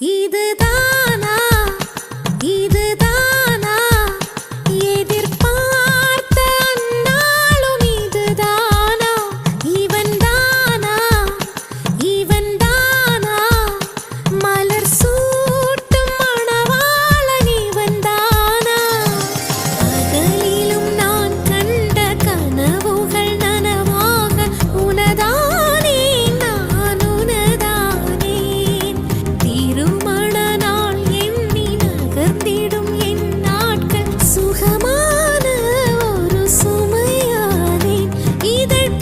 இதுதான் വളർന്നിടും